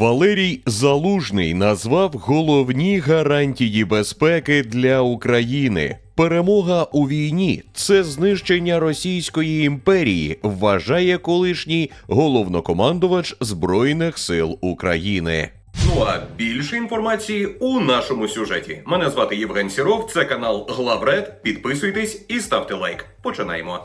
Валерій Залужний назвав головні гарантії безпеки для України. Перемога у війні це знищення Російської імперії, вважає колишній головнокомандувач Збройних сил України. Ну а більше інформації у нашому сюжеті. Мене звати Євген Сіров, це канал Главред. Підписуйтесь і ставте лайк. Починаємо.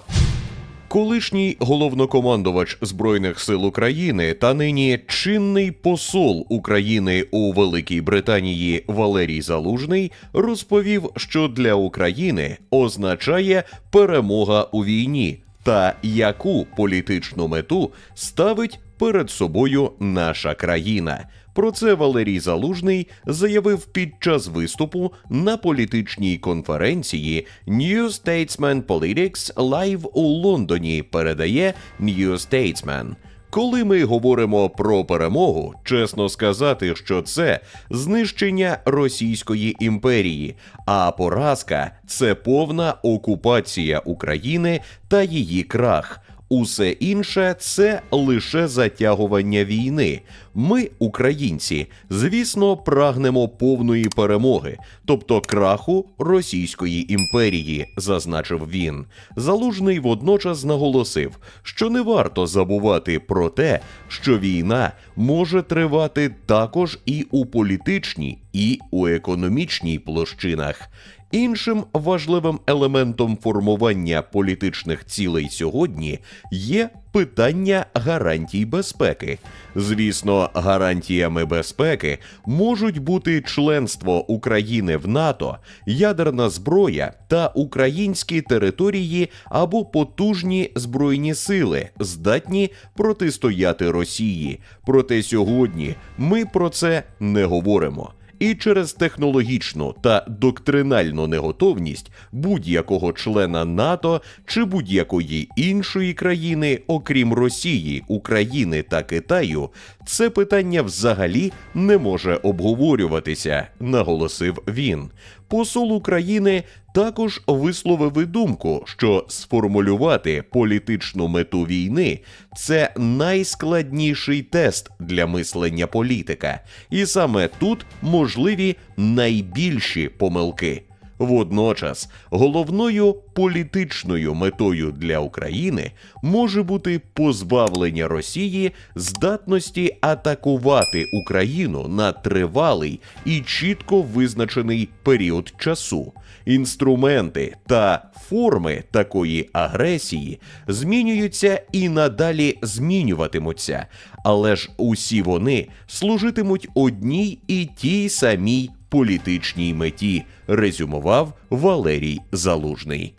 Колишній головнокомандувач Збройних сил України та нині чинний посол України у Великій Британії Валерій Залужний розповів, що для України означає перемога у війні та яку політичну мету ставить перед собою наша країна. Про це Валерій Залужний заявив під час виступу на політичній конференції New Statesman Politics Live у Лондоні. Передає New Statesman. Коли ми говоримо про перемогу, чесно сказати, що це знищення Російської імперії, а поразка це повна окупація України та її крах. Усе інше це лише затягування війни. Ми, українці, звісно, прагнемо повної перемоги, тобто краху Російської імперії, зазначив він. Залужний водночас наголосив, що не варто забувати про те, що війна може тривати також і у політичній, і у економічній площинах. Іншим важливим елементом формування політичних цілей сьогодні є питання гарантій безпеки. Звісно, гарантіями безпеки можуть бути членство України в НАТО, ядерна зброя та українські території або потужні збройні сили, здатні протистояти Росії. Проте сьогодні ми про це не говоримо. І через технологічну та доктринальну неготовність будь-якого члена НАТО чи будь-якої іншої країни, окрім Росії, України та Китаю, це питання взагалі не може обговорюватися, наголосив він. Посол України також висловив думку, що сформулювати політичну мету війни це найскладніший тест для мислення політика, і саме тут можливі найбільші помилки. Водночас головною політичною метою для України може бути позбавлення Росії здатності атакувати Україну на тривалий і чітко визначений період часу. Інструменти та форми такої агресії змінюються і надалі змінюватимуться, але ж усі вони служитимуть одній і тій самій політичній меті, резюмував Валерій Залужний.